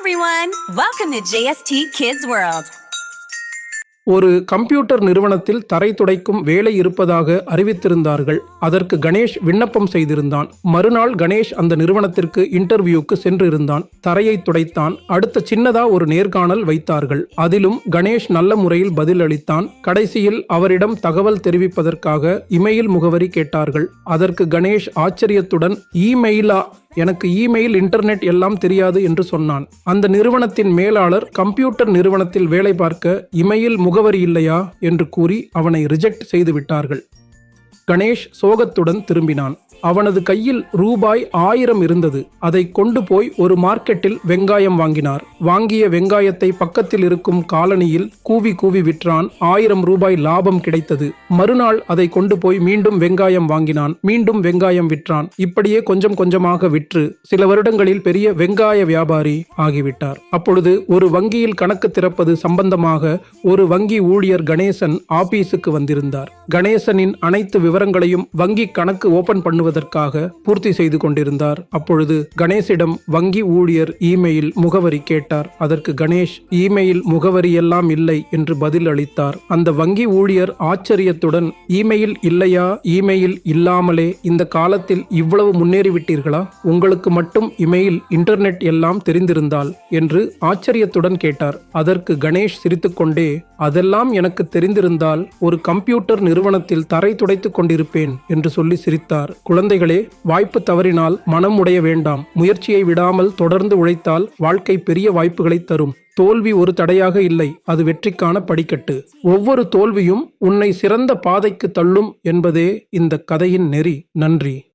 everyone! Welcome to JST Kids World. ஒரு computer நிறுவனத்தில் தரை துடைக்கும் வேலை இருப்பதாக அறிவித்திருந்தார்கள். அதற்கு கணேஷ் விண்ணப்பம் செய்திருந்தான். மறுநாள் கணேஷ் அந்த நிறுவனத்திற்கு இன்டர்வியூக்கு சென்றிருந்தான். தரையை துடைத்தான். அடுத்த சின்னதா ஒரு நேர்காணல் வைத்தார்கள். அதிலும் கணேஷ் நல்ல முறையில் பதில் அளித்தான் கடைசியில் அவரிடம் தகவல் தெரிவிப்பதற்காக இமெயில் முகவரி கேட்டார்கள். அதற்கு கணேஷ் ஆச்சரியத்துடன் இமெயிலா? எனக்கு இமெயில் இன்டர்நெட் எல்லாம் தெரியாது என்று சொன்னான். அந்த நிறுவனத்தின் மேலாளர் கம்ப்யூட்டர் நிறுவனத்தில் வேலை பார்க்க இமெயில் முகவரி இல்லையா? என்று கூறி அவனை ரிஜெக்ட் செய்து விட்டார்கள். கணேஷ் சோகத்துடன் திரும்பினான். அவனது கையில் ரூபாய் ஆயிரம் இருந்தது. அதை கொண்டு போய் ஒரு மார்க்கெட்டில் வெங்காயம் வாங்கினார். வாங்கிய வெங்காயத்தை பக்கத்தில் இருக்கும் காலனியில் கூவி கூவி விற்றான். ஆயிரம் ரூபாய் லாபம் கிடைத்தது. மறுநாள் அதை கொண்டு போய் மீண்டும் வெங்காயம் வாங்கினான். மீண்டும் வெங்காயம் விற்றான். இப்படியே கொஞ்சம் கொஞ்சமாக விற்று சில வருடங்களில் பெரிய வெங்காய வியாபாரி ஆகிவிட்டார். அப்பொழுது ஒரு வங்கியில் கணக்கு திறப்பது சம்பந்தமாக ஒரு வங்கி ஊழியர் கணேசன் ஆபீஸுக்கு வந்திருந்தார். கணேசனின் அனைத்து விவரங்களையும் வங்கி கணக்கு ஓபன் பண்ணுவதற்காக பூர்த்தி செய்து கொண்டிருந்தார். அப்பொழுது கணேஷிடம் வங்கி ஊழியர் இமெயில் முகவரி கேட்டார். அதற்கு கணேஷ் இமெயில் முகவரியெல்லாம் இல்லை என்று பதில் அளித்தார். அந்த வங்கி ஊழியர் ஆச்சரியத்துடன் இமெயில் இல்லையா? இமெயில் இல்லாமலே இந்த காலத்தில் இவ்வளவு முன்னேறிவிட்டீர்களா? உங்களுக்கு மட்டும் இமெயில் இன்டர்நெட் எல்லாம் தெரிந்திருந்தால் என்று ஆச்சரியத்துடன் கேட்டார். அதற்கு கணேஷ் சிரித்துக்கொண்டே அதெல்லாம் எனக்கு தெரிந்திருந்தால் ஒரு கம்ப்யூட்டர் நிறுவனத்தில் தரை துடைத்துக் கொண்டிருப்பேன் என்று சொல்லி சிரித்தார். குழந்தைகளே வாய்ப்பு தவறினால் மனம் உடைய வேண்டாம். முயற்சியை விடாமல் தொடர்ந்து உழைத்தால் வாழ்க்கை பெரிய வாய்ப்புகளை தரும். தோல்வி ஒரு தடையாக இல்லை அது வெற்றிக்கான படிக்கட்டு. ஒவ்வொரு தோல்வியும் உன்னை சிறந்த பாதைக்கு தள்ளும் என்பதே இந்த கதையின் நெறி. நன்றி.